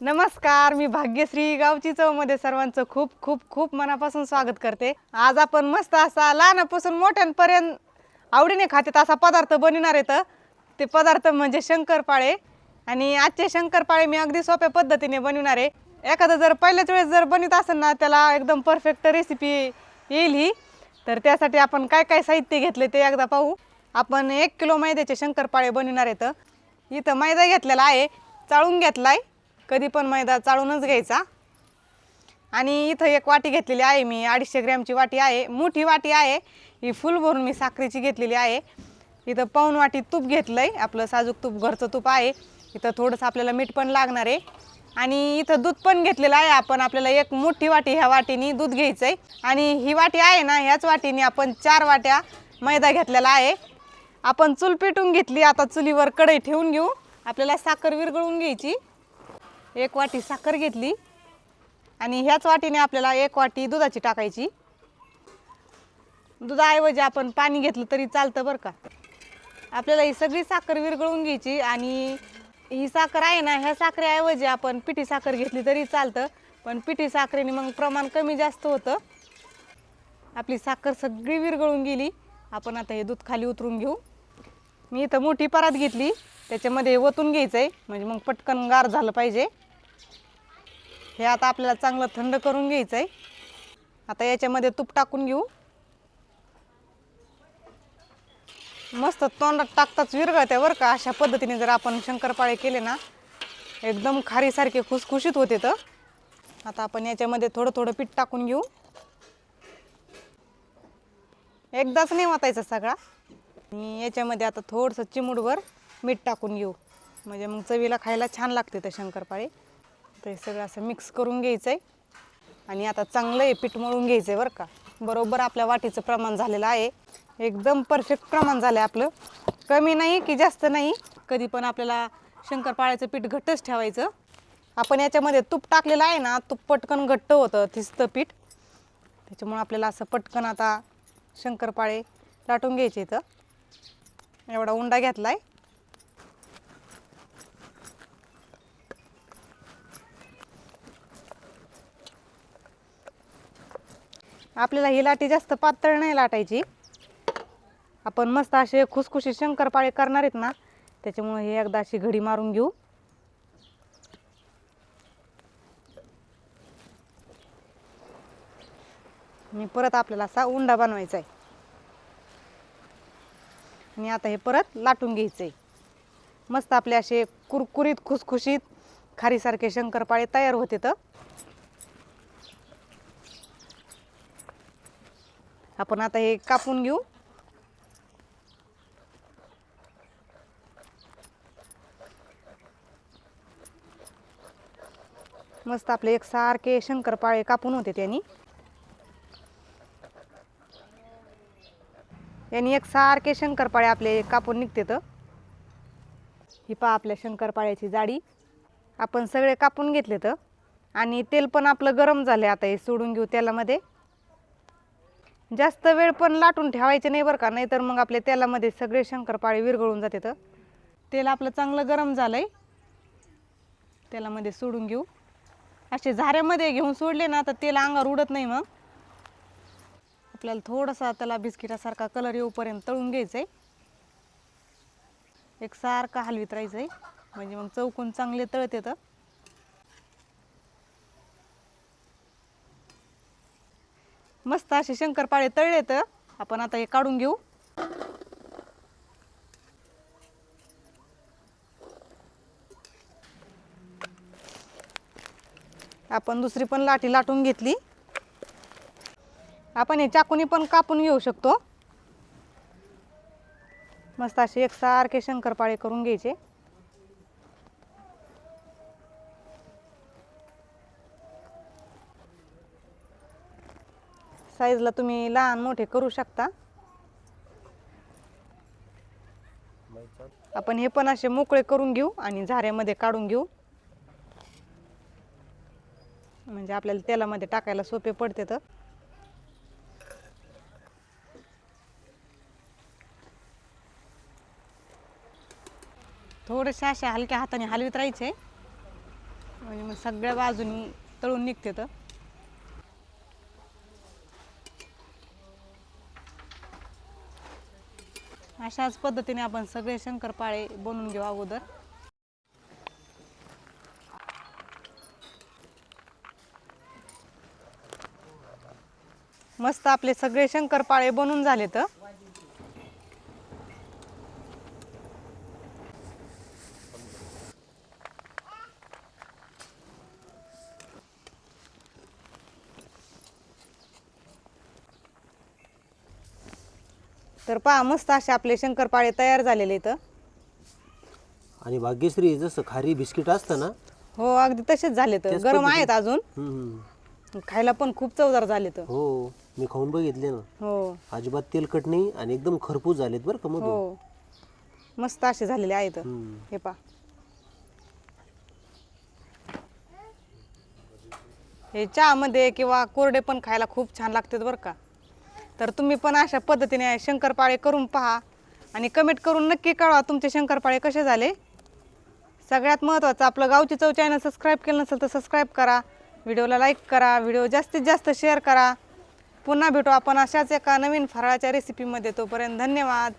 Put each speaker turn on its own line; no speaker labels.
नमस्कार मी भाग्यश्री गावची चवमध्ये सर्वांचं खूप खूप खूप मनापासून स्वागत करते. आज आपण मस्त असा लहानापासून मोठ्यांपर्यंत आवडीने खातेत असा पदार्थ बनविणार येतं ते पदार्थ म्हणजे शंकरपाळे. आणि आजचे शंकरपाळे मी अगदी सोप्या पद्धतीने बनविणार आहे. एखादं जर पहिल्याच वेळेस जर बनवित असेल ना त्याला एकदम परफेक्ट रेसिपी येईल ही. तर त्यासाठी आपण काय काय साहित्य घेतले ते एकदा पाहू. आपण एक किलो मैद्याचे शंकरपाळे बनविणार येतं इथं मैदा घेतलेला आहे चाळून घेतला आहे कधी पण मैदा चाळूनच घ्यायचा. आणि इथं एक वाटी घेतलेली आहे मी अडीचशे ग्रॅमची वाटी आहे. मोठी वाटी आहे. ही फुल भरून मी साखरेची घेतलेली आहे. इथं पाऊन वाटी तूप घेतलं आहे आपलं साजूक तूप घरचं तूप आहे. इथं थोडंसं आपल्याला मीठ पण लागणार आहे. आणि इथं दूध पण घेतलेलं आहे. आपण आपल्याला एक मोठी वाटी ह्या वाटीने दूध घ्यायचं आहे आणि ही वाटी आहे ना ह्याच वाटीने आपण चार वाट्या मैदा घेतलेला आहे. आपण चूल पेटून घेतली. आता चुलीवर कढई ठेवून घेऊ. आपल्याला साखर विरघळून घ्यायची. एक वाटी साखर घेतली आणि ह्याच वाटीने आपल्याला एक वाटी दुधाची टाकायची. दुधाऐवजी आपण पाणी घेतलं तरी चालतं बरं का. आपल्याला ही सगळी साखर विरघळून घ्यायची आणि ही साखर आहे ना ह्या साखरेऐवजी आपण पिठी साखर घेतली तरी चालतं. पण पिठी साखरेने मग प्रमाण कमी जास्त होतं. आपली साखर सगळी विरघळून गेली. आपण आता हे दूध खाली उतरून घेऊ. मी इथं मोठी परात घेतली. त्याच्यामध्ये ओतून घ्यायचं आहे म्हणजे मग पटकन गार झालं पाहिजे. हे आता आपल्याला चांगलं थंड करून घ्यायचं आहे आता याच्यामध्ये तूप टाकून घेऊ. मस्त तोंडात टाकताच विरघळते बरं का. अशा पद्धतीने जर आपण शंकरपाळे केले ना एकदम खारीसारखे खुसखुशीत होते तर. आता आपण याच्यामध्ये थोडं थोडं पीठ टाकून घेऊ. एकदाच नाही वाटायचा सगळा. आणि याच्यामध्ये आता थोडंसं चिमूडभर मीठ टाकून घेऊ. म्हणजे मग चवीला खायला छान लागते ते शंकरपाळे. ते सगळं असं मिक्स करून घ्यायचं आहे आणि आता चांगलं हे पीठ मळून घ्यायचं आहे बरं का. बरोबर आपल्या वाटीचं प्रमाण झालेलं आहे. एकदम परफेक्ट प्रमाण झालं आहे आपलं. कमी नाही की जास्त नाही कधी पण आपल्याला शंकरपाळ्याचं पीठ घट्टच ठेवायचं. आपण याच्यामध्ये तूप टाकलेलं आहे ना तूप पटकन घट्ट होतं थिजतं पीठ. त्याच्यामुळं आपल्याला असं पटकन आता शंकरपाळे लाटून घ्यायचे इथं. एवढा उंडा घेतला आहे आपल्याला ही लाटी जास्त पातळ नाही लाटायची. आपण मस्त असे खुसखुशी शंकरपाळे करणार आहेत ना त्याच्यामुळे हे एकदा अशी घडी मारून घेऊ. आणि परत आपल्याला असा उंडा बनवायचा आहे आणि आता हे परत लाटून घ्यायचं आहे मस्त आपले असे कुरकुरीत खुसखुशीत खारीसारखे शंकरपाळे तयार होते तर आपण आता हे कापून घेऊ. मस्त आपले एक सारखे शंकरपाळे कापून होते त्यांनी. यांनी एकसारखे शंकरपाळे आपले कापून निघते तर ही पहा आपल्या शंकरपाळ्याची जाडी. आपण सगळे कापून घेतले तर आणि तेल पण आपलं गरम झालं आता हे सोडून घेऊ तेलामध्ये. जास्त वेळ पण लाटून ठेवायचे नाही बरं का नाहीतर मग आपल्या तेलामध्ये सगळे शंकरपाळी विरघळून जाते तर. तेल आपलं चांगलं गरम झालं आहे तेलामध्ये सोडून घेऊ. असे झाऱ्यामध्ये घेऊन सोडले ना तर तेल अंगावर उडत नाही मग. आपल्याला थोडासा त्याला बिस्किटासारखा कलर येऊपर्यंत तळून घ्यायचं आहे एक सारखा हलवीत राहायचं आहे म्हणजे मग चौकून चांगले तळते तर. मस्त असे शंकरपाळे तळले तर आपण आता हे काढून घेऊ. आपण दुसरी पण लाटी लाटून घेतली. आपण हे चाकूनी पण कापून घेऊ शकतो. मस्त असे एकसारखे शंकरपाळे करून घ्यायचे. साईजला तुम्ही लहान मोठे करू शकता. आपण हे पण असे मोकळे करून घेऊ आणि झाऱ्यामध्ये काढून घेऊ. म्हणजे आपल्याला तेलामध्ये टाकायला सोपे पडते तर. थोडेसे असे हलक्या हाताने हलवीत राहायचे. म्हणजे मग सगळ्या बाजूनी तळून निघते तर. अशाच पद्धतीने आपण सगळे शंकरपाळे बनवून घेऊ अगोदर. मस्त आपले सगळे शंकरपाळे बनून झाले तर तर पहा मस्त असे आपले शंकरपाळे तयार झालेले इथं.
आणि भाग्यश्री जसं खारी बिस्किट असतं ना
हो अगदी तसेच झाले तर गरम आहेत अजून.
हम्म.
खायला पण खूप चवदार झाले तर
हो मी खाऊन बघितले ना.
हो.
अजिबात तेलकट नाही आणि एकदम खरपूस झालेत बरं का मधून.
हो. मस्त असे झालेले आहेत
हम्म.
हे पा हे चहामध्ये किंवा कोरडे पण खायला खूप छान लागतात बरं का. तर तुम्ही पण अशा पद्धतीने शंकरपाळे करून पहा. आणि कमेंट करून नक्की कळवा तुमचे शंकरपाळे कसे झाले. सगळ्यात महत्त्वाचं आपलं गावची चव चॅनल सबस्क्राईब केलं नसेल तर सबस्क्राईब करा. व्हिडिओला लाईक करा व्हिडिओ जास्तीत जास्त शेअर करा. पुन्हा भेटू आपण अशाच एका नवीन फराळाच्या रेसिपीमध्ये तोपर्यंत धन्यवाद.